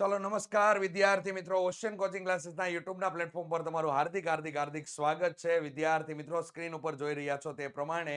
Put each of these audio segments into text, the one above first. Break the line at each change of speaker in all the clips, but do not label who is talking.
ચલો નમસ્કાર વિદ્યાર્થી મિત્રો ઓશિયન કોચિંગ ક્લાસીસના યુટ્યુબના પ્લેટફોર્મ પર તમારું હાર્દિક હાર્દિક હાર્દિક સ્વાગત છે. વિદ્યાર્થી મિત્રો સ્ક્રીન ઉપર જોઈ રહ્યા છો તે પ્રમાણે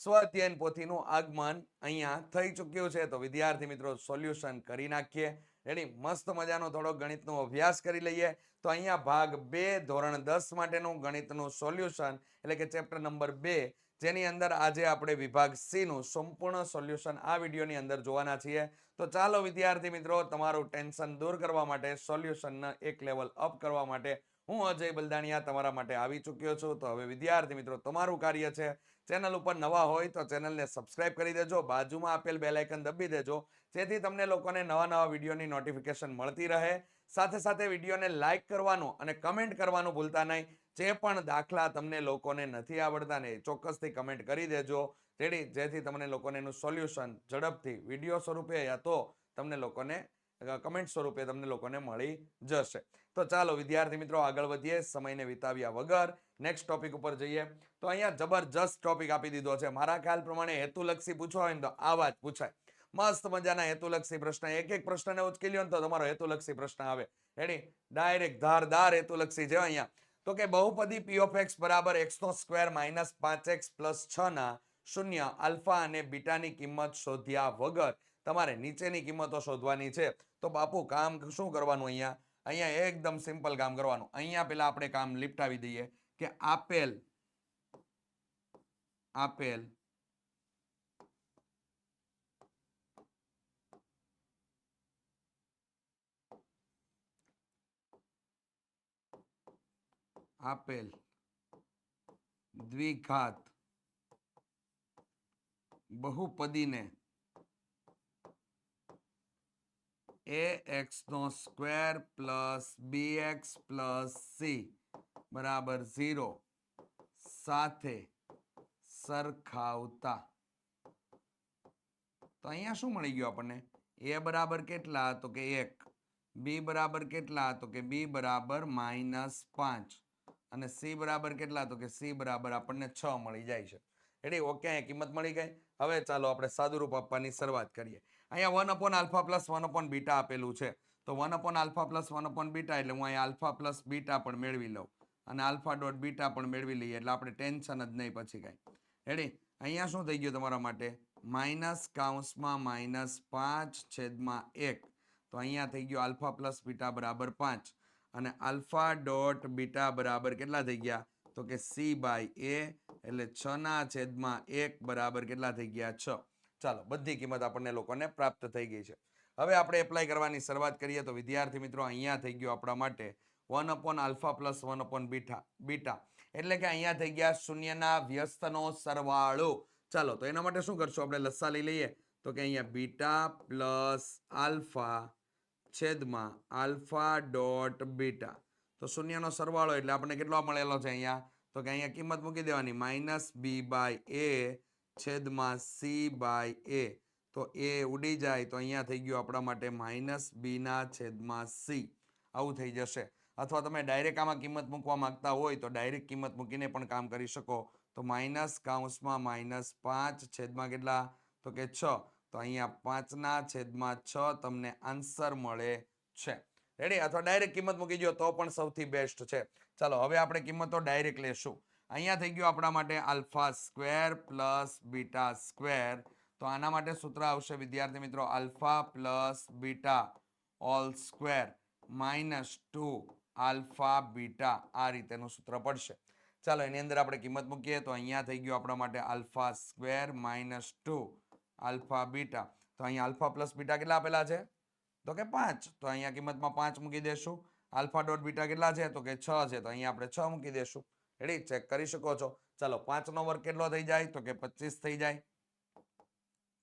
સ્વ અધ્યયન પોથીનું આગમન અહીંયા થઈ ચૂક્યું છે. તો વિદ્યાર્થી મિત્રો સોલ્યુશન કરી નાખીએ. રેડી મસ્ત મજાનો થોડો ગણિતનો અભ્યાસ કરી લઈએ. તો અહીંયા ભાગ બે, ધોરણ દસ માટેનું ગણિતનું સોલ્યુશન એટલે કે ચેપ્ટર નંબર બે જેની અંદર આજે આપણે વિભાગ સીનું સંપૂર્ણ સોલ્યુશન આ વિડીયોની અંદર જોવાના છીએ. તો ચાલો વિદ્યાર્થી મિત્રો, તમારું ટેન્શન દૂર કરવા માટે સોલ્યુશનને એક લેવલ અપ કરવા માટે હું અજય બલદાણિયા તમારા માટે આવી ચૂક્યો છું. તો હવે વિદ્યાર્થી મિત્રો, તમારું કાર્ય છે ચેનલ ઉપર નવા હોય તો ચેનલને સબસ્ક્રાઇબ કરી દેજો, બાજુમાં આપેલ બે લાયકન દબી દેજો, જેથી તમને લોકોને નવા નવા વિડીયોની નોટિફિકેશન મળતી રહે. સાથે સાથે વિડીયોને લાઇક કરવાનું અને કમેન્ટ કરવાનું ભૂલતા નહીં. જે પણ દાખલા તમને લોકોને નથી આવડતા ને ચોક્કસથી કમેન્ટ કરી દેજો. જેથી જેથી તમને લોકોને એનું સોલ્યુશન ઝડપથી વીડિયો સ્વરૂપે યા તો તમને લોકોને કમેન્ટ સ્વરૂપે તમને લોકોને મળી જશે. તો ચાલો વિદ્યાર્થી મિત્રો આગળ વધીએ. સમયને વિતાવ્યા વગર નેક્સ્ટ ટોપિક ઉપર જઈએ. તો અહીંયા જબરજસ્ત ટોપિક આપી દીધો છે. મારા ખ્યાલ પ્રમાણે હેતુલક્ષી પૂછવા હોય ને તો આવા જ પૂછાય. મસ્ત મજાના હેતુલક્ષી પ્રશ્ન. એક એક પ્રશ્નને ઉચકી લ્યો ને તો તમારો હેતુલક્ષી પ્રશ્ન આવે. રેડી? ડાયરેક્ટ ધારદાર હેતુલક્ષી છે અહીંયા. તો કે બહુપદી પી ઓફ એક્સ બરાબર એક્સનો સ્ક્વેર માઇનસ પાંચ એક્સ પ્લસ છના શૂન્ય આલ્ફા અને બીટાની કિંમત શોધ્યા વગર તમારે નીચેની કિંમતો શોધવાની છે. તો બાપુ, કામ શું કરવાનું અહીંયા? અહીંયા એકદમ સિમ્પલ કામ કરવાનું. અહીંયા પહેલાં આપણે કામ લિપટાવી દઈએ કે આપેલ આપેલ આપેલ દ્વિઘાત બહુપદીને a x no square plus b x plus c બરાબર ઝીરો સાથે સરખાવતા. તો અહીંયા શું મળી ગયું આપણને? એ બરાબર કેટલા? તો કે એક. બી બરાબર કેટલા? તો કે બી બરાબર માઇનસ પાંચ. અને સી બરાબર કેટલા? તો કે સી બરાબર આપણને છ મળી જાય છે. એટલે ઓકે અહીંયા કિંમત મળી ગઈ. હવે ચાલો આપણે સાદુરૂપ આપવાની શરૂઆત કરીએ. અહીંયા one upon alpha plus one upon beta આપેલું છે. તો one upon alpha plus one upon beta એટલે હું અહીંયા આલ્ફા પ્લસ બીટા પણ મેળવી લઉં. અને આલ્ફા ડોટ બીટા પણ મેળવી લઈએ એટલે આપણે ટેન્શન જ નહીં પછી કાંઈ. રેડી અહીંયા શું થઈ ગયું તમારા માટે? માઇનસ કાઉન્સમાં માઇનસ પાંચ છેદમાં એક. તો અહીંયા થઈ ગયું આલ્ફા પ્લસ બીટા બરાબર પાંચ. અને આલ્ફા ડોટ બીટા બરાબર કેટલા થઈ ગયા? તો કે સી બાય એ એટલે છ ના છેદમાં એક બરાબર કેટલા થઈ ગયા? છ. ચાલો, બધી કિંમત આપણને લોકોને પ્રાપ્ત થઈ ગઈ છે. હવે આપણે એપ્લાય કરવાની શરૂઆત કરીએ તો વિદ્યાર્થી મિત્રો અહીંયા થઈ ગયું આપણા માટે one upon alpha plus one upon beta beta. એટલે કે અહીંયા થઈ ગયા શૂન્યના વ્યસ્તનો સરવાળો. ચાલો, તો એના માટે શું કરશું? આપણે લસ્સા લઈ લઈએ. તો કે અહીંયા બીટા પ્લસ આલ્ફા છેદમાં આલ્ફા ડોટ બીટા. તો શૂન્યનો સરવાળો એટલે આપણને કેટલો મળેલો છે અહીંયા? તો કે અહીંયા કિંમત મૂકી દેવાની. માઇનસ બી બાય એ છેદમાં સી બાય એ. તો એ ઉડી જાય તો અહીંયા થઈ ગયું આપણા માટે માઇનસ બીના છેદમાં સી. આવું થઈ જશે. અથવા તમે ડાયરેક્ટ આમાં કિંમત મૂકવા માંગતા હોય તો ડાયરેક્ટ કિંમત મૂકીને પણ કામ કરી શકો. તો માઇનસ કાઉન્સમાં માઇનસ પાંચ છેદમાં કેટલા? તો કે છ. તો અહીંયા પાંચના છેદમાં છ તમને આન્સર મળે છે. રેડી અથવા ડાયરેક્ટ કિંમત મૂકી દો તો પણ સૌથી બેસ્ટ છે. ચાલો, હવે આપણે કિંમતો ડાયરેક્ટ લેશું. અહીંયા થઈ ગયું આપણા માટે alpha square plus beta square. તો આના માટે સૂત્ર આવશે, વિદ્યાર્થી મિત્રો, alpha plus beta whole square minus two alpha beta. આ રીતેનું સૂત્ર પડશે. ચાલો, એની અંદર આપણે કિંમત મૂકીએ. તો અહીંયા થઈ ગયું આપણા માટે alpha square minus two alpha beta. તો અહીંયા આલ્ફા પ્લસ બીટા કેટલા આપેલા છે? તો કે પાંચ. તો અહીંયા કિંમતમાં પાંચ મૂકી દેશું. આલ્ફા ડોટ બીટા કેટલા છે? તો કે છ છે. તો અહીંયા આપણે છ મૂકી દેશું. રેડી ચેક કરી શકો છો. ચાલો, પાંચનો વર્ગ કેટલો થઈ જાય? તો કે પચીસ થઈ જાય.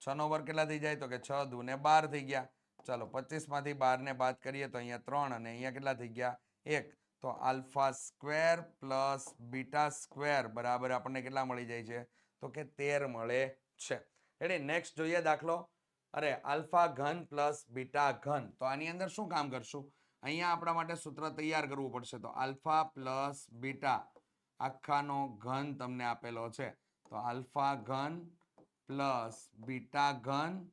છ નો વર્ગ કેટલા થઈ જાય? તો કે છ દુ ને બાર થઈ ગયા. ચાલો પચીસમાંથી બાર ને બાદ કરીએ તો અહીંયા ત્રણ અને અહીંયા કેટલા થઈ ગયા? એક. તો alpha square plus beta square. બરાબર આપણને કેટલા મળી જાય છે? તો કે તેર મળે છે. રેડી નેક્સ્ટ જોઈએ દાખલો. અરે, આલ્ફા ઘન પ્લસ બીટા ઘન. તો આની અંદર શું કામ કરશું? અહીંયા આપણા માટે સૂત્ર તૈયાર કરવું પડશે. તો આલ્ફા પ્લસ બીટા આખાનો ઘન તમને આપેલો છે. તો આલ્ફા ઘન પ્લસ બીટા ઘન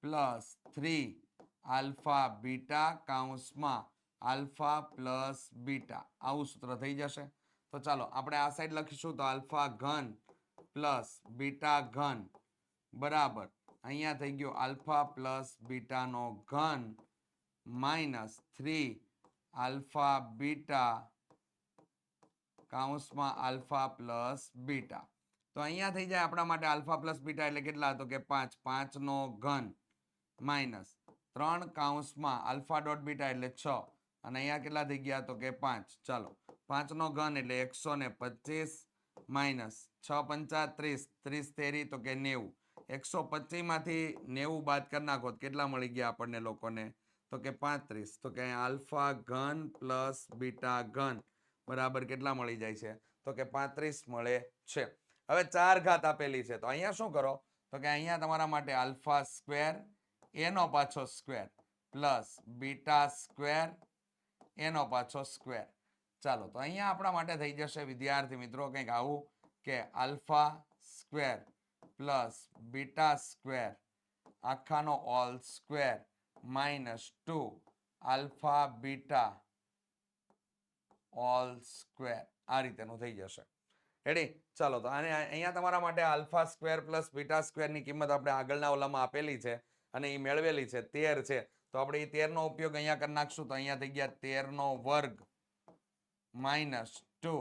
પ્લસ થ્રી આલ્ફા બીટા કાઉન્સમાં આલ્ફા પ્લસ બીટા. આવું સૂત્ર થઈ જશે. તો ચાલો, આપણે આ સાઈડ લખીશું. તો આલ્ફા ઘન પ્લસ બીટા ઘન. બરાબર. અહીંયા થઈ ગયો આલ્ફા પ્લસ બીટાનો ઘન માઇનસ થ્રી. આલ્ફા બીટા કાઉન્સમાં આલ્ફા પ્લસ બીટા. તો અહીંયા થઈ જાય આપણા માટે આલ્ફા પ્લસ બીટા એટલે કેટલા તો કે પાંચ. પાંચનો ઘન માઇનસ ત્રણ કાઉન્સમાં આલ્ફા ડોટ બીટા એટલે છ. અને અહીંયા કેટલા થઈ ગયા તો કે પાંચ. ચાલો. પાંચનો ઘન એટલે એકસો ને પચીસ માઇનસ છ પંચા ત્રીસ ત્રીસ તેરી તો કે નેવું. એકસો પચીસમાંથી નેવું બાદ કરી નાખો કેટલા મળી ગયા આપણને લોકોને? તો કે પાંત્રીસ. તો કે આલ્ફા ઘન પ્લસ બીટા ઘન, બરાબર કેટલા મળી જાય છે? તો કે પાંત્રીસ મળે છે. હવે ચાર ઘાત આપેલી છે. તો અહીંયા શું કરો? તો કે અહીંયા તમારા માટે આલ્ફા સ્ક્વેર, એનો પાછો સ્ક્વેર, પ્લસ બીટા સ્ક્વેર, એનો પાછો સ્ક્વેર. ચાલો, તો અહીંયા આપણા માટે થઈ જશે. વિદ્યાર્થી મિત્રો, કંઈક આવું કે alpha square plus beta square. આખાનો whole square minus two alpha beta whole square. આ રીતેનું થઈ જશે. રેડી ચાલો, તો અને અહીંયા તમારા માટે આલ્ફા સ્ક્વેર પ્લસ બીટા સ્ક્વેરની કિંમત આપણે આગળના ઓલામાં આપેલી છે અને એ મેળવેલી છે. તેર છે. તો આપણે એ તેરનો ઉપયોગ અહીંયા કરી નાખશું. તો અહીંયા થઈ ગયા તેરનો વર્ગ માઇનસ ટુ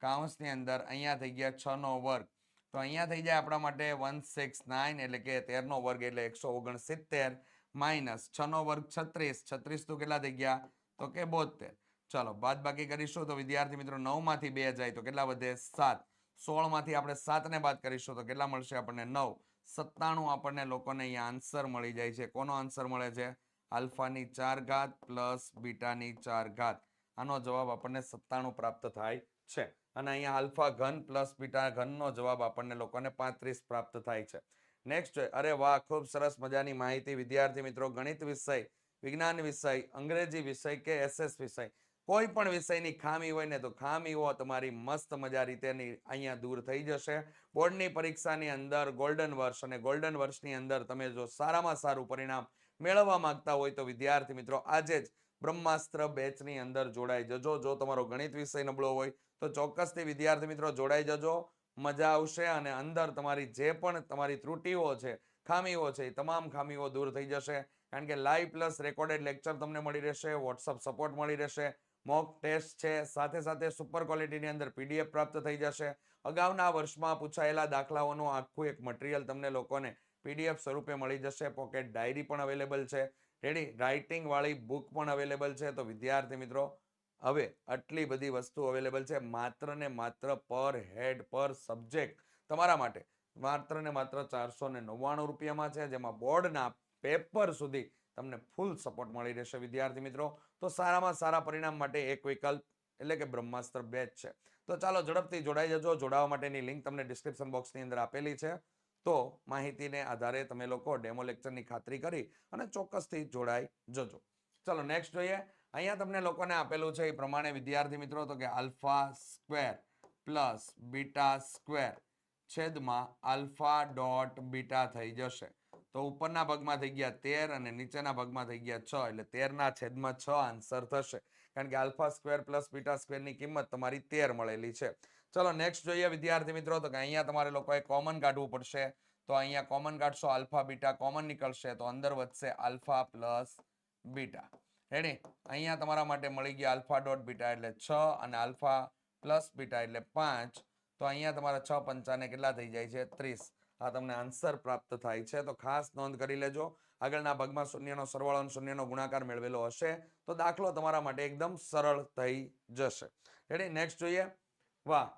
કાઉન્સની અંદર અહીંયા થઈ ગયા છનો વર્ગ. તો અહીંયા થઈ જાય આપણા માટે વન સિક્સ નાઇન એટલે કે તેરનો વર્ગ એટલે એકસો ઓગણસિત્તેર માઇનસ છનો વર્ગ છત્રીસ. છત્રીસ તો કેટલા થઈ ગયા? તો કે બોતેર ચાલો, બાદ બાકી કરીશું તો વિદ્યાર્થી મિત્રો નવમાંથી બે જાય તો કેટલા વધે? સાત. સોળમાંથી આપણે સાતને બાદ કરીશું તો કેટલા મળશે આપણને? નવ. સત્તાણું આપણને લોકોને અહીંયા આન્સર મળી જાય છે. કોનો આન્સર મળે છે? આલ્ફાની ચાર ઘાત પ્લસ બીટાની ચાર ઘાત. આનો જવાબ આપણને સત્તાણું પ્રાપ્ત થાય છે. અને અહીંયા આલ્ફા ઘન પ્લસ બીટા ઘનનો જવાબ આપણને લોકોને પાંત્રીસ પ્રાપ્ત થાય છે. નેક્સ્ટ અરે વાહ, ખૂબ સરસ મજાની માહિતી. વિદ્યાર્થી મિત્રો, ગણિત વિષય, વિજ્ઞાન વિષય, અંગ્રેજી વિષય કે એસએસ વિષય. કોઈ પણ વિષયની ખામી હોય ને તો ખામીઓ તમારી મસ્ત મજા રીતેની અહીંયા દૂર થઈ જશે. બોર્ડની પરીક્ષાની અંદર ગોલ્ડન વર્ષ અને ગોલ્ડન વર્ષની અંદર તમે જો સારામાં સારું પરિણામ મેળવવા માંગતા હોય તો વિદ્યાર્થી મિત્રો, આજે જ બ્રહ્માસ્ત્ર બેચની અંદર જોડાઈ જજો. જો તમારો ગણિત વિષય નબળો હોય તો ચોક્કસથી વિદ્યાર્થી મિત્રો જોડાઈ જજો. મજા આવશે અને અંદર તમારી જે પણ તમારી ત્રુટીઓ છે, ખામીઓ છે, એ તમામ ખામીઓ દૂર થઈ જશે. કારણ કે લાઈવ પ્લસ રેકોર્ડેડ લેક્ચર તમને મળી રહેશે, વોટ્સઅપ સપોર્ટ મળી રહેશે, મોક ટેસ્ટ છે, સાથે સાથે સુપર ક્વોલિટીની અંદર પીડીએફ પ્રાપ્ત થઈ જશે. અગાઉના વર્ષમાં પૂછાયેલા દાખલાઓનું આખું એક મટીરિયલ તમને લોકોને પીડીએફ સ્વરૂપે મળી જશે. પોકેટ ડાયરી પણ અવેલેબલ છે. રેડી? રાઇટિંગ વાળી બુક પણ અવેલેબલ છે. તો વિદ્યાર્થી મિત્રો, હવે આટલી બધી વસ્તુ અવેલેબલ છે. માત્ર ને માત્ર પર હેડ પર સબ્જેક્ટ તમારા માટે. માત્ર ને માત્ર ચારસો ને નવ્વાણું રૂપિયામાં છે, જેમાં બોર્ડના પેપર સુધી તમને ફૂલ સપોર્ટ મળી રહેશે વિદ્યાર્થી મિત્રો. તો સારામાં સારા પરિણામ માટે એક વિકલ્પ, એટલે કે બ્રહ્માસ્ત્ર બેચ છે. તો ચાલો ઝડપથી જોડાઈ જજો. જોડાવા માટેની લિંક તમને ડિસ્ક્રિપ્શન બોક્સની અંદર આપેલી છે. તો માહિતીને આધારે તમે લોકો ડેમો લેક્ચરની ખાતરી કરી અને ચોક્કસથી જોડાઈ જજો. ચલો નેક્સ્ટ જોઈએ. અહીંયા તમને લોકોને આપેલું છે એ પ્રમાણે, વિદ્યાર્થી મિત્રો, તો કે alpha square plus beta square છેદમાં આલ્ફા ડોટ બીટા થઈ જશે. તો ઉપરના ભાગમાં થઈ ગયા તેર અને નીચેના ભાગમાં થઈ ગયા છ, એટલે તેરના છેદમાં છ આન્સર થશે. કારણ કે આલ્ફા સ્ક્વેર પ્લસ બીટા સ્ક્વેરની કિંમત તમારી તેર મળેલી છે. ચલો નેક્સ્ટ જોઈએ વિદ્યાર્થી મિત્રો, તો કે અહીંયા તમારે લોકોએ કોમન કાઢવું પડશે. તો અહીંયા કોમન કાઢશો, આલ્ફા, બીટા કોમન નીકળશે, તો અંદર વધશે આલ્ફા પ્લસ બીટા. રેડી અહીંયા તમારા માટે મળી ગયા આલ્ફા ડોટ બીટા એટલે છ અને આલ્ફા પ્લસ બીટા એટલે પાંચ. તો અહીંયા તમારા છ પંચાને કેટલા થઈ જાય છે? ત્રીસ. આ તમને આન્સર પ્રાપ્ત થાય છે. તો ખાસ નોંધ કરી લેજો. આગળના ભાગમાં શૂન્યનો સરવાળો અને શૂન્યનો ગુણાકાર મેળવેલો હશે, તો દાખલો તમારા માટે એકદમ સરળ થઈ જશે. રેડી નેક્સ્ટ જોઈએ. વાહ.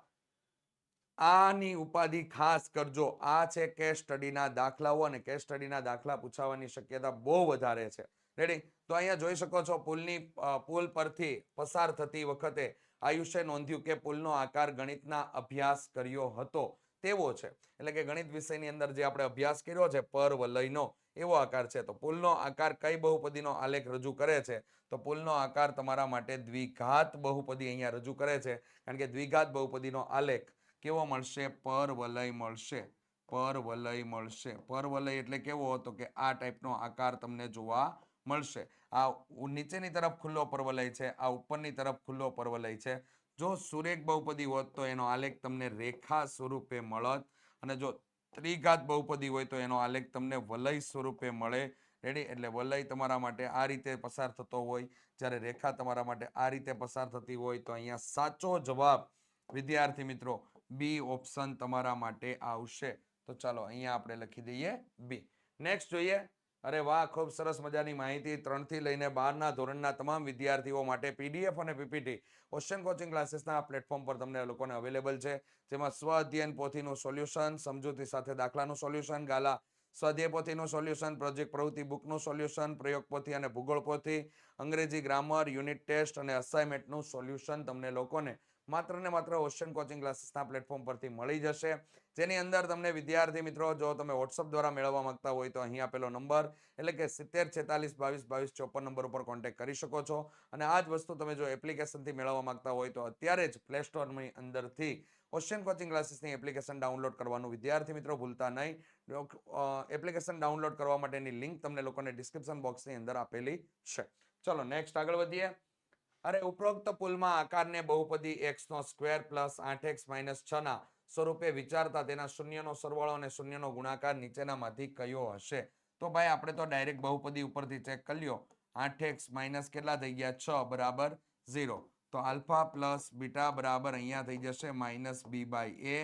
આની ઉપાધિ ખાસ કરજો. આ છે કેસ સ્ટડીના દાખલાઓ અને કેસ સ્ટડીના દાખલા પૂછાવાની શક્યતા બહુ વધારે છે. રેડી તો અહીંયા જોઈ શકો છો પુલની પુલ પરથી પસાર થતી વખતે આયુષે નોંધ્યું કે પુલનો આકાર ગણિતના અભ્યાસ કર્યો હતો. તેવો છે. એટલે કે ગણિત વિષયની અંદર જે આપણે અભ્યાસ કર્યો છે પર વલયનો એવો આકાર છે. તો પુલનો આકાર કઈ બહુપદીનો આલેખ રજૂ કરે છે? તો પુલનો આકાર તમારા માટે દ્વિઘાત બહુપદી અહીંયા રજૂ કરે છે. કારણ કે દ્વિઘાત બહુપદીનો આલેખ કેવો મળશે? પર વલય મળશે. પર વલય મળશે. પર વલય એટલે કેવો તો કે આ ટાઈપનો આકાર તમને જોવા મળશે. આ નીચેની તરફ ખુલ્લો પરવલય છે, આ ઉપરની તરફ ખુલ્લો પરવલય છે. જો સુરેખ બહુપદી હોત તો એનો આલેખ તમને રેખા સ્વરૂપે મળત અને જો ત્રિઘાત બહુપદી હોય તો એનો આલેખ તમને વલય સ્વરૂપે મળે. રેડી એટલે વલય તમારા માટે આ રીતે પસાર થતો હોય. જ્યારે રેખા તમારા માટે આ રીતે પસાર થતી હોય તો અહીંયા સાચો જવાબ, વિદ્યાર્થી મિત્રો બી ઓપ્શન તમારા માટે આવશે. તો ચાલો અહીંયા આપણે લખી દઈએ બી નેક્સ્ટ જોઈએ. અરે વાહ, ખૂબ સરસ મજાની માહિતી. ત્રણથી લઈને બારના ધોરણના તમામ વિદ્યાર્થીઓ માટે પીડીએફ અને પીપીટી ક્વેશ્ચન કોચિંગ ક્લાસીસના પ્લેટફોર્મ પર તમને લોકોને અવેલેબલ છે. જેમાં સ્વ અધ્યયન પોથીનું સોલ્યુશન સમજૂતી સાથે દાખલાનું સોલ્યુશન ગાલા સ્વાધ્યાય પોથીનું સોલ્યુશન પ્રોજેક્ટ પ્રવૃત્તિ બુકનું સોલ્યુશન પ્રયોગ પોથી અને ભૂગોળ પોથી, અંગ્રેજી ગ્રામર યુનિટ ટેસ્ટ અને અસાઇનમેન્ટનું સોલ્યુશન તમને લોકોને માત્ર ને માત્ર ઓશન કોચિંગ ક્લાસીસના પ્લેટફોર્મ પરથી મળી જશે. જેની અંદર તમને વિદ્યાર્થી મિત્રો, જો તમે વોટ્સઅપ દ્વારા મેળવવા માંગતા હોય તો અહીં આપેલો નંબર એટલે કે સિત્તેર, છેતાલીસ, બાવીસ બાવીસ, ચોપન નંબર ઉપર કોન્ટેક્ટ કરી શકો છો. અને આ જ વસ્તુ તમે જો એપ્લિકેશનથી મેળવવા માંગતા હોય તો અત્યારે જ પ્લે સ્ટોરની અંદરથી ઓશિયન કોચિંગ ક્લાસીસની એપ્લિકેશન ડાઉનલોડ કરવાનું વિદ્યાર્થી મિત્રો ભૂલતા નહીં. એપ્લિકેશન ડાઉનલોડ કરવા માટેની લિંક તમને લોકોને ડિસ્ક્રિપ્શન બોક્સની અંદર આપેલી છે. ચલો નેક્સ્ટ આગળ વધીએ. અરે, ઉપરોક્ત પુલમાં આકારને બહુપદી એક્સનો સ્ક્વેર પ્લસ આઠ એક્સ માઇનસ છ ના સ્વરૂપે વિચારતા તેના શૂન્યનો સરવાળો અને શૂન્યનો ગુણાકાર નીચેનામાંથી કયો હશે? તો ભાઈ, આપણે તો ડાયરેક્ટ બહુપદી ઉપરથી ચેક કરી લ્યો. આઠ એક્સ માઇનસ કેટલા થઈ ગયા? છ બરાબર ઝીરો તો આલ્ફા પ્લસ બીટા બરાબર અહીંયા થઈ જશે માઇનસ બી બાય એ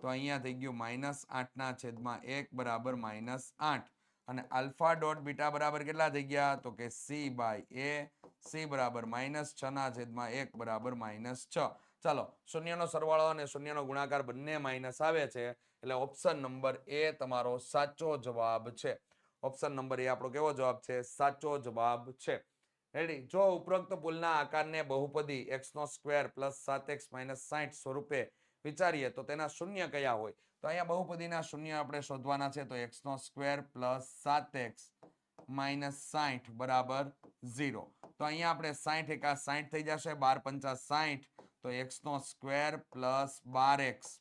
તો અહીંયા થઈ ગયું માઇનસ આઠના છેદમાં એક બરાબર માઇનસ આઠ. અને આલ્ફા ડોટ બીટા બરાબર કેટલા થઈ ગયા? તો કે સી બાય એ, સી બરાબર માઇનસ છ ના છેદમાં એક બરાબર માઇનસ છ. ચાલો, શૂન્યનો સરવાળો અને શૂન્યનો ગુણાકાર બંને માઇનસ આવે છે, એટલે ઓપ્શન નંબર એ તમારો સાચો જવાબ છે. ઓપ્શન નંબર એ આપણો કેવો જવાબ છે? સાચો જવાબ છે. રેડી જો ઉપરોક્ત પુલના આકારને બહુપદી એક્સ નો સ્ક્વેર પ્લસ સાત એક્સ માઇનસ સાહીઠ સ્વરૂપે વિચારીએ તો તેના શૂન્ય કયા હોય? તો અહીંયા બહુપદીના શૂન્ય આપણે શોધવાના છે તો એક્સ નો સ્ક્વેર પ્લસ સાત એક્સ માઇનસ સાઠ બરાબર ઝીરો તો અહીંયા આપણે સાઠ એકા સાઠ થઈ જશે, બાર પંચા સાઠ તો એક્સ નો સ્ક્વેર પ્લસ બાર એક્સ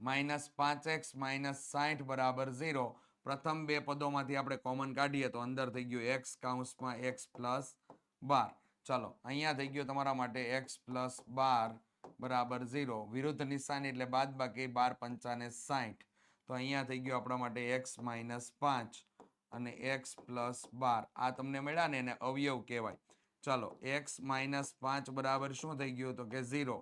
માઇનસ પાંચ એક્સ માઇનસ સાઠ બરાબર ઝીરો પ્રથમ બે પદોમાંથી આપણે કોમન કાઢીએ તો અંદર થઈ ગયું એક્સ કાઉન્સમાં એક્સ પ્લસ બાર. ચાલો, અહીંયા થઈ ગયું તમારા માટે એક્સ પ્લસ બાર બરાબર ઝીરો. વિરુદ્ધ નિશાની એટલે બાદ બાકી બાર પંચાને સાઠ તો અહીંયા થઈ ગયું આપણા માટે એક્સ માઇનસ પાંચ અને એક્સ પ્લસ બાર. આ તમને મળ્યા ને એને અવયવ કહેવાય. ચાલો એક્સ માઇનસ પાંચ બરાબર શું થઈ ગયું? તો કે ઝીરો.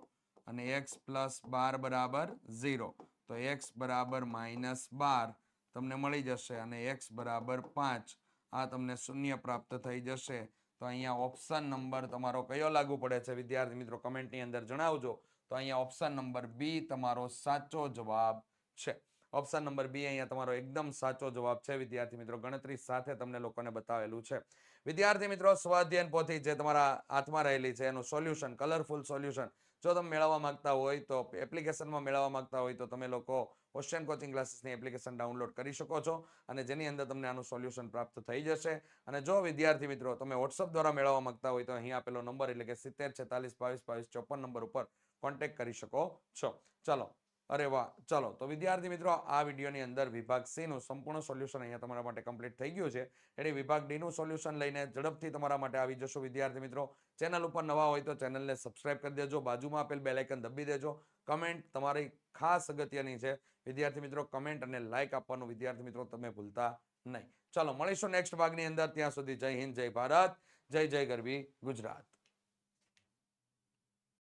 અને એક્સ પ્લસ બાર બરાબર ઝીરો. તો એક્સ બરાબર માઇનસ બાર તમને મળી જશે અને એક્સ બરાબર પાંચ. આ તમને શૂન્ય પ્રાપ્ત થઈ જશે. તો અહીંયા ઓપ્શન નંબર તમારો કયો લાગુ પડે છે? વિદ્યાર્થી મિત્રો કમેન્ટની અંદર જણાવજો. તો અહીંયા ઓપ્શન નંબર બી તમારો સાચો જવાબ છે. ઓપ્શન નંબર બી અહીંયા તમારો એકદમ સાચો જવાબ છે, વિદ્યાર્થી મિત્રો. ગણતરી સાથે તમને લોકોને બતાવેલું છે. વિદ્યાર્થી મિત્રો, સ્વાધ્યાયન પોથી જે તમારા હાથમાં રહેલી છે, એનું સોલ્યુશન કલરફુલ સોલ્યુશન જો તમે મેળવવા માંગતા હોય તો એપ્લિકેશનમાં મેળવવા માંગતા હોય તો તમે લોકો ઓશિયન કોચિંગ ક્લાસીસની એપ્લિકેશન ડાઉનલોડ કરી શકો છો અને જેની અંદર તમને આનું સોલ્યુશન પ્રાપ્ત થઈ જશે. અને જો વિદ્યાર્થી મિત્રો, તમે વોટ્સઅપ દ્વારા મેળવવા માંગતા હોય તો અહીં આપેલો નંબર એટલે કે સિત્તેર છેતાલીસ બાવીસ બાવીસ ચોપન નંબર ઉપર કોન્ટેક્ટ કરી શકો છો. ચલો, અરે વાહ, ચલો. તો વિદ્યાર્થી મિત્રો, આ વિડીયોની અંદર વિભાગ સીનું સંપૂર્ણ સોલ્યુશન અહીંયા તમારા માટે કમ્પ્લીટ થઈ ગયું છે. એટલે વિભાગ ડીનું સોલ્યુશન લઈને ઝડપથી તમારા માટે આવી જશો વિદ્યાર્થી મિત્રો. ચેનલ ઉપર નવા હોય તો ચેનલને સબસ્ક્રાઇબ કરી દેજો. બાજુમાં આપેલ બેલાઇકન દબી દેજો. કમેન્ટ તમારી ખાસ અગત્યની છે. વિદ્યાર્થી મિત્રો કમેન્ટ અને લાઇક આપવાનું વિદ્યાર્થી મિત્રો તમે ભૂલતા નહીં. ચાલો, મળીશું નેક્સ્ટ ભાગની અંદર. ત્યાં સુધી જય હિન્દ, જય ભારત, જય જય ગરવી ગુજરાત.